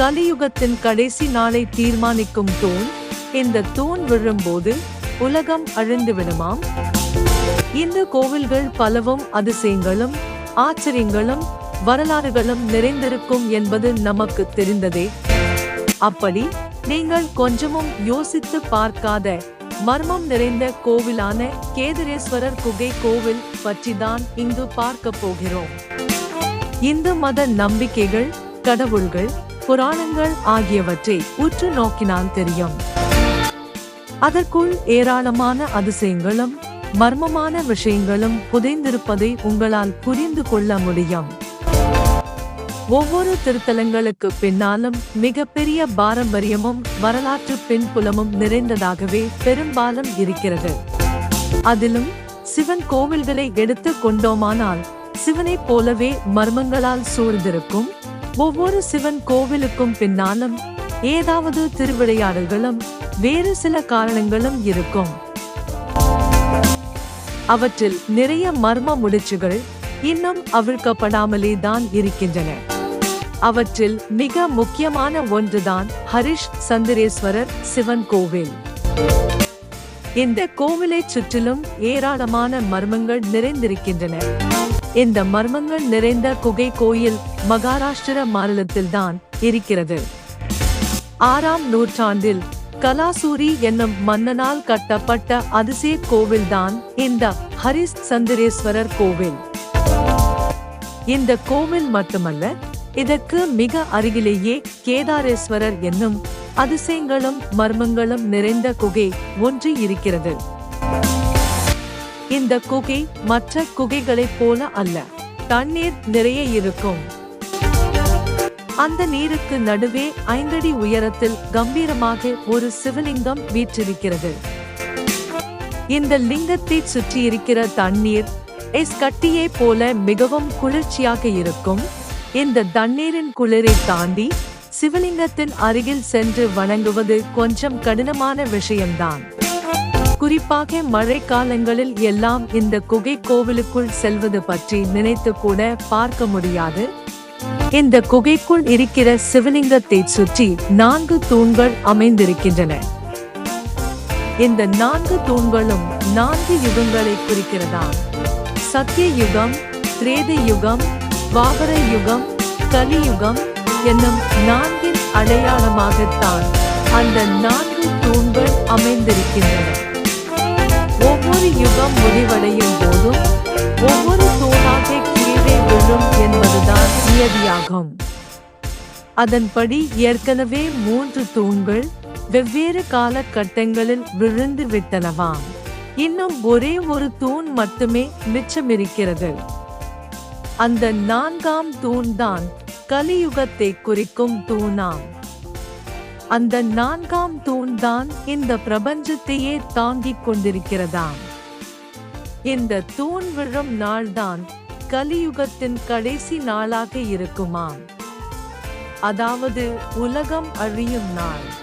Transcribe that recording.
கலியுகத்தின் கடைசி நாளை தீர்மானிக்கும் தூண். இந்த தூண் விழும்போது உலகம் அழிந்து விடுமாம். இந்த கோவில்கள் பலவும் அதிசயங்களும் ஆச்சரியங்களும் வரலாறுகளும் நிறைந்திருக்கும் என்பது நமக்கு தெரிந்ததே. அப்படி நீங்கள் கொஞ்சமும் யோசித்து பார்க்காத மர்மம் நிறைந்த கோவிலான கேதரேஸ்வரர் குகை கோவில் பற்றி தான் இங்கு பார்க்க போகிறோம். இந்து மத நம்பிக்கைகள் கடவுள்கள் புராணங்கள் ஆகியவற்றை உற்று நோக்கினால் தெரியும். அதற்குள் ஏராளமான அதிசயங்களும் மர்மமான விஷயங்களும் புதைந்திருப்பதை உங்களால் புரிந்து கொள்ள முடியும். ஒவ்வொரு திருத்தலங்களுக்கு பின்னாலும் மிகப்பெரிய பாரம்பரியமும் வரலாற்று பின்புலமும் நிறைந்ததாகவே பெரும்பாலும் இருக்கிறது. அதிலும் சிவன் கோவில்களை எடுத்து கொண்டோமானால் சிவனைப் போலவே மர்மங்களால் சூழ்ந்திருக்கும் ஒவ்வொரு சிவன் கோவிலுக்கும் பின்னாலும் ஏதாவது திருவிளையாடல்களும் வேறு சில காரணங்களும் இருக்கும். அவற்றில் நிறைய மர்ம முடிச்சுகள் இன்னும் அவிழ்க்கப்படாமலே தான் இருக்கின்றன. அவற்றில் மிக முக்கியமான ஒன்றுதான் ஹரிஷ் சந்திரேஸ்வரர் சிவன் கோவில். இந்த கோவிலைச் சுற்றிலும் ஏராளமான மர்மங்கள் நிறைந்திருக்கின்றன. இந்த மர்மங்கள் நிறைந்த குகை கோயில் மகாராஷ்டிர மாநிலத்தில்தான் இருக்கிறது. ஆறாம் நூற்றாண்டில் கலாசூரி என்னும் மன்னனால் கட்டப்பட்ட அதிசய கோவில்தான் இந்த ஹரிஸ் சந்திரேஸ்வரர் கோவில். இந்த கோவில் மட்டுமல்ல இதற்கு மிக அருகிலேயே கேதாரேஸ்வரர் என்னும் அதிசயங்களும் மர்மங்களும் நிறைந்த குகை ஒன்று இருக்கிறது. இந்த குகை மற்ற குகைகளைப் போல அல்ல. தண்ணீர் நிறைய இருக்கும். அந்த நீருக்கு நடுவே ஐந்தடி உயரத்தில் கம்பீரமாக ஒரு சிவலிங்கம் வீற்றிருக்கிறது. இந்த லிங்கத்தை சுற்றியிருக்கிற தண்ணீர் எஸ் கட்டியை போல மிகவும் குளிர்ச்சியாக இருக்கும். இந்த தண்ணீரின் குளிரை தாண்டி சிவலிங்கத்தின் அருகில் சென்று வணங்குவது கொஞ்சம் கடினமான விஷயம்தான். குறிப்பாக மழை காலங்களில் எல்லாம் இந்த குகை கோவிலுக்குள் செல்வது பற்றி நினைத்து கூட பார்க்க முடியாது. இந்த குகைக்குள் இருக்கிற சிவலிங்கத்தை சுற்றி நான்கு தூண்கள் அமைந்திருக்கின்றன. இந்த நான்கு தூண்களும் நான்கு யுகங்களை குறிக்கிறதா? சத்திய யுகம் திரேத யுகம் வாபர யுகம் கலியுகம் என்னும் நான்கின் அடையாளமாகத்தான் அந்த நான்கு தூண்கள் அமைந்திருக்கின்றன. ஒவ்வொரு யுகம் முடிவடையும் போதும் ஒவ்வொரு தூணாக கீழே விழும் என்பதுதான் நியதியாகும். அதன்படி ஏற்கனவே மூன்று தூண்கள் வெவ்வேறு காலகட்டங்களில் விழுந்து விட்டனவாம் இன்னும் ஒரே ஒரு தூண் மட்டுமே மிச்சமிருக்கிறது. அந்த நான்காம் தூண்தான் கலியுகத்தை குறிக்கும் தூணாம். அந்த நான்காம் தூண்தான் இந்த பிரபஞ்சத்தையே தாங்கிக் கொண்டிருக்கிறதாம். இந்த தூண் விழும் நாள்தான் கலியுகத்தின் கடைசி நாளாக இருக்குமாம். அதாவது உலகம் அழியும் நாள்.